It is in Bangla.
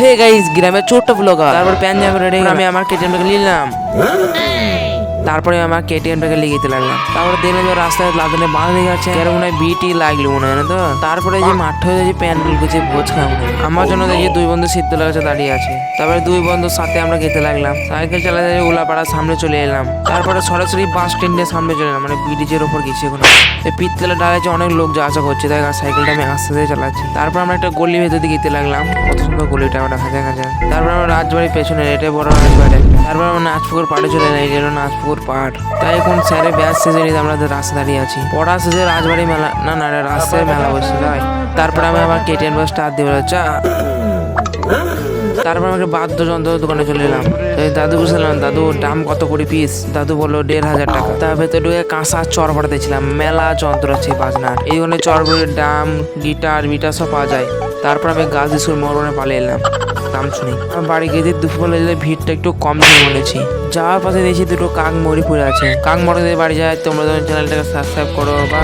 হে গাইস গ্রামের ছোট্ট ব্লগার তারপর প্যান জামা রেডি আমি আমার কেটিএমটাকে নিলাম। তারপরে আমার কেটিএমটাকে লিখিতে লাগলাম। তারপরে দেখলাম যে রাস্তায় লাদানে বাঁধ লেগে আছে কেন মনে হয় বিটি লাগল মনে হয় না তো? তারপরে যে মাঠ হয়ে যে প্যান্ডেল গুছে ভোজ খাওয়া আমার জন্য দেখি দুই বন্ধু শীতলা গাছে দাঁড়িয়ে আছে। তারপরে দুই বন্ধুর সাথে আমরা খেতে লাগলাম। সাইকেল চালাতে উলাপাড়ার সামনে চলে এলাম। তারপরে সরাসরি বাস স্ট্যান্ডের সামনে চলে এলাম। মানে ব্রিজের ওপর গেছি এখন। পিতলে ডালাচ্ছে অনেক লোক যা আসা করছে তাই সাইকেলটা আমি আস্তে আস্তে চালাচ্ছি। তারপর আমরা একটা গলি ভেতর দিকে যেতে লাগলাম। কত সুন্দর গলিটা আমরা খাঁচা খাঁচা তারপর আমরা রাজবাড়ির পেছনে এটাই বড় রাজবাড়ি তারপর আমরা নাচপুকুর পাড়ে চলে যাই এটা হলো নাচপুকুর পাঠ। তাই এখন স্যারের ব্যাস শেষে আমরা রাস্তা দাঁড়িয়ে আছি। পড়া শেষে রাজবাড়ি মেলা না না রাস্তায় মেলা বসে। তারপর আমি আবার কেটিএন বাস স্টার্ট দিয়ে চা। তারপর আমাকে বাদ্যযন্ত্র দোকানে চলে এলাম। দাদু বুঝলাম দাদু, দাম কত করে পিস দাদু বলল, দেড় হাজার টাকা। তার ভেতরে ঢুকে কাঁসা চর পড়াতেছিলাম মেলা যন্ত্র আছে বাজনার। এই ওখানে চরবড়ির ডাম গিটার, মিটার সব পাওয়া যায়। তারপর আমি গাছ স্কুল মরণে পালিয়ে এলাম। দাম শুনি। আমার বাড়ি গিয়ে দেখি দুপুরবেলা যদি ভিড়টা একটু কম ছিল বলেছি যাওয়ার পথে দেখছি দুটো কাক মরি পড়ে আছে। কাক মরে বাড়ি যায়, তোমরা চ্যানেলটাকে সাবস্ক্রাইব করো বা